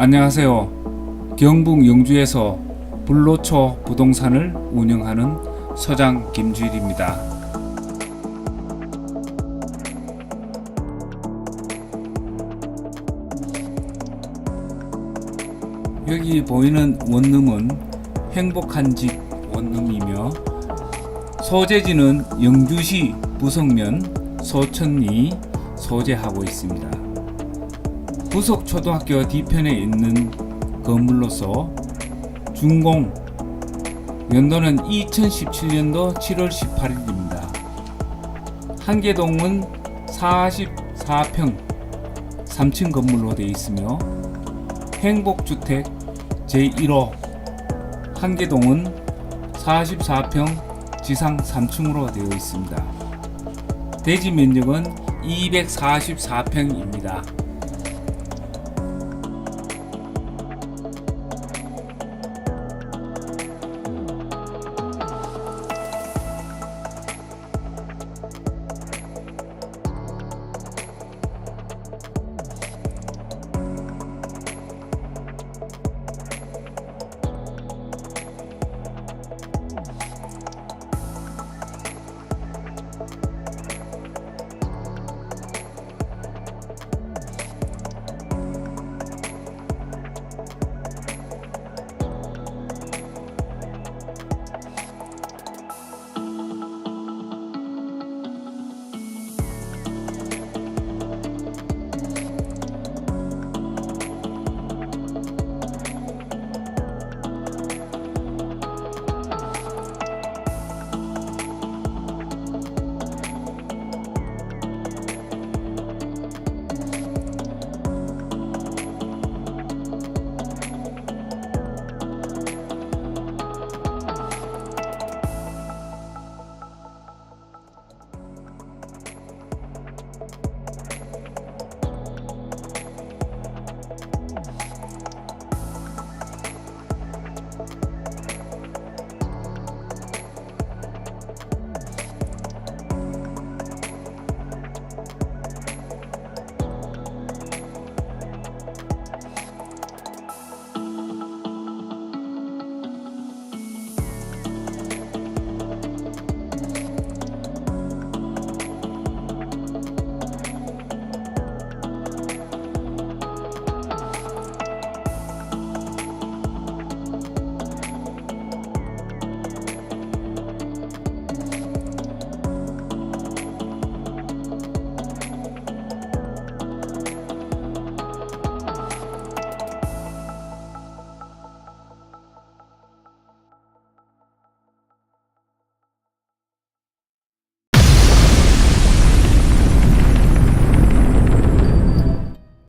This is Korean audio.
안녕하세요. 경북 영주에서 불로초 부동산을 운영하는 서장 김주일입니다. 여기 보이는 원룸은 행복한 집 원룸이며 소재지는 영주시 부석면 소천리 소재하고 있습니다. 부석 초등학교 뒤편에 있는 건물로서 준공 연도는 2017년도 7월 18일입니다. 한계동은 44평 3층 건물로 되어 있으며 행복주택 제1호 한계동은 44평 지상 3층으로 되어 있습니다. 대지 면적은 244평입니다.